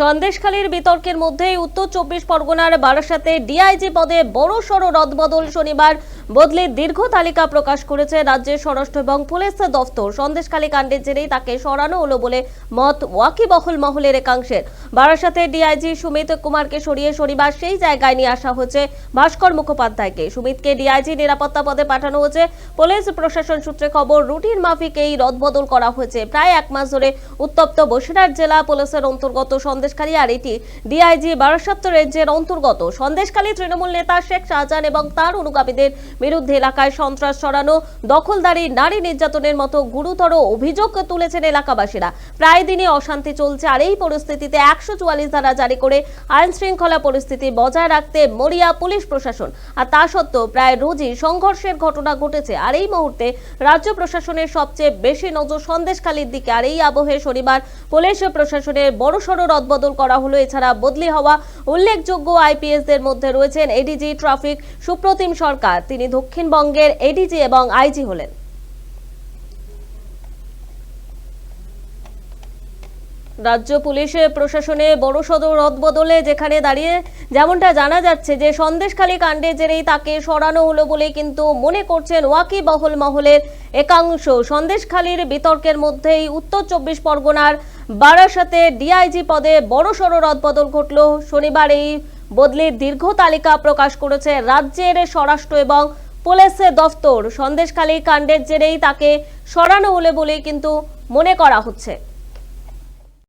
সন্দেশখালীর বিতর্কের মধ্যেই উত্তর চব্বিশ পরগনার বারাসাতে ডিআইজি পদে বড়সড় রদবদল শনিবার বদলির দীর্ঘ তালিকা প্রকাশ করেছে রাজ্যের স্বরাষ্ট্র এবং পুলিশ দফতর। সন্দেশখালী কাণ্ডের জেরেই তাকে সরানো হলো বলে মত ওয়াকিবহল মহলের একাংশের বারাসাতে ডিআইজি সুমিত কুমারকে সরিয়ে শনিবার সেই জায়গায় নিয়ে আসা হয়েছে ভাস্কর মুখোপাধ্যায়কে। সুমিতকে ডিআইজি নিরাপত্তা পদে পাঠানো হয়েছে। পুলিশ প্রশাসন সূত্রে খবর, রুটিন মাফিক এই রদবদল করা হয়েছে। প্রায় এক মাস ধরে উত্তপ্ত বসিরহাট জেলা পুলিশের অন্তর্গত সন্দেশখালী আর এটি ডিআইজি বারাসাত রেঞ্জের অন্তর্গত। সন্দেশখালী তৃণমূল নেতা শেখ শাহজাহান এবং তার অনুগামীদের বিরুদ্ধে এলাকায় সন্ত্রাস ছড়ানো, দখলদারি, নারী নির্যাতনের মতো গুরুতর অভিযোগ তুলেছেন এলাকাবাসীরা। প্রায় দিনই অশান্তি চলছে আর এই পরিস্থিতিতে একশো চুয়াল্লিশ ধারা জারি করে আইন শৃঙ্খলা পরিস্থিতি বজায় রাখতে মরিয়া পুলিশ প্রশাসন। আর তা সত্ত্বেও প্রায় রোজই সংঘর্ষের ঘটনা ঘটেছে। আর এই মুহূর্তে রাজ্য প্রশাসনের সবচেয়ে বেশি নজর সন্দেশখালীর দিকে। আর এই আবহে শনিবার পুলিশ প্রশাসনের বড়সড় রদবদল করা হলো। এছাড়া বদলি হওয়া উল্লেখযোগ্য আইপিএসদের মধ্যে রয়েছেন এডিজি, ট্রাফিক, সুপ্রতিম সরকার। তিনি দক্ষিণবঙ্গের এডিজি এবং আইজি হলেন। রাজ্য পুলিশের প্রশাসনে বড় সদর রদবদলে যেখানে দাঁড়িয়ে যেমনটা জানা যাচ্ছে যে সন্দেশখালী কাণ্ডে জেরেই তাকে সরানো হলো বলে কিন্তু মনে করছেন ওয়াকিবহল মহলের একাংশ। সন্দেশখালীর বিতর্কের মধ্যেই উত্তর চব্বিশ পরগনার বারাসাতে ডিআইজি পদে বড় সড় রদবদল ঘটল। শনিবার এই বদলির দীর্ঘ তালিকা প্রকাশ করেছে রাজ্যের স্বরাষ্ট্র এবং পুলিশের দফতর। সন্দেশখালী কাণ্ডের জেরেই তাকে সরানো হলে বলে কিন্তু মনে করা হচ্ছে।